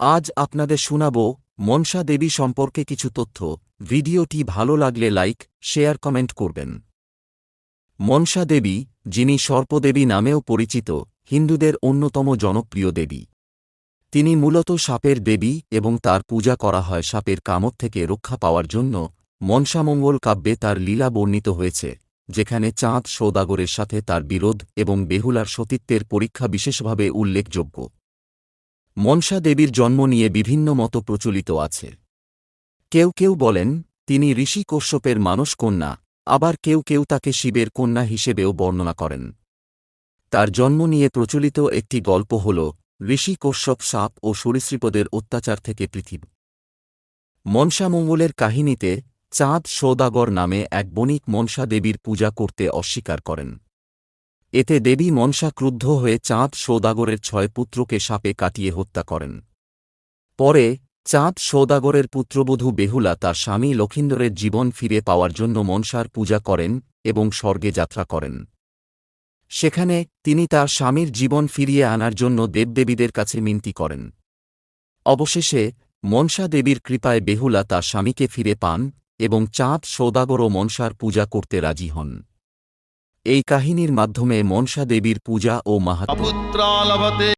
আজ আপনাদের শোনাব মনসা দেবী সম্পর্কে কিছু তথ্য। ভিডিওটি ভালো লাগলে লাইক, শেয়ার, কমেন্ট করবেন। মনসা দেবী, যিনি সর্পদেবী নামেও পরিচিত, হিন্দুদের অন্যতম জনপ্রিয় দেবী। তিনি মূলত সাপের দেবী এবং তার পূজা করা হয় সাপের কামড় থেকে রক্ষা পাওয়ার জন্য। মনসামঙ্গল কাব্যে তার লীলা বর্ণিত হয়েছে, যেখানে চাঁদ সৌদাগরের সাথে তার বিরোধ এবং বেহুলার সতীত্বের পরীক্ষা বিশেষভাবে উল্লেখযোগ্য। মনসা দেবীর জন্ম নিয়ে বিভিন্ন মত প্রচলিত আছে। কেউ কেউ বলেন, তিনি ঋষি কশ্যপের মানস কন্যা, আবার কেউ কেউ তাকে শিবের কন্যা হিসেবেও বর্ণনা করেন। তার জন্ম নিয়ে প্রচলিত একটি গল্প হল, ঋষি কশ্যপ সাপ ও সরীসৃপদের অত্যাচার থেকে পৃথিবী। মনসামঙ্গলের কাহিনীতে চাঁদ সৌদাগর নামে এক বণিক মনসা দেবীর পূজা করতে অস্বীকার করেন। এতে দেবী মনসা ক্রুদ্ধ হয়ে চাঁদ সৌদাগরের ছয় পুত্রকে সাপে কাটিয়ে হত্যা করেন। পরে, চাঁদ সৌদাগরের পুত্রবধূ বেহুলা তার স্বামী লক্ষিন্দরের জীবন ফিরে পাওয়ার জন্য মনসার পূজা করেন এবং স্বর্গে যাত্রা করেন। সেখানে তিনি তার স্বামীর জীবন ফিরিয়ে আনার জন্য দেবদেবীদের কাছে মিনতি করেন। অবশেষে, মনসা দেবীর কৃপায় বেহুলা তার স্বামীকে ফিরে পান এবং চাঁদ সৌদাগর ও মনসার পূজা করতে রাজি হন। এই কাহিনীর মাধ্যমে মনসা দেবীর পূজা ও লভতে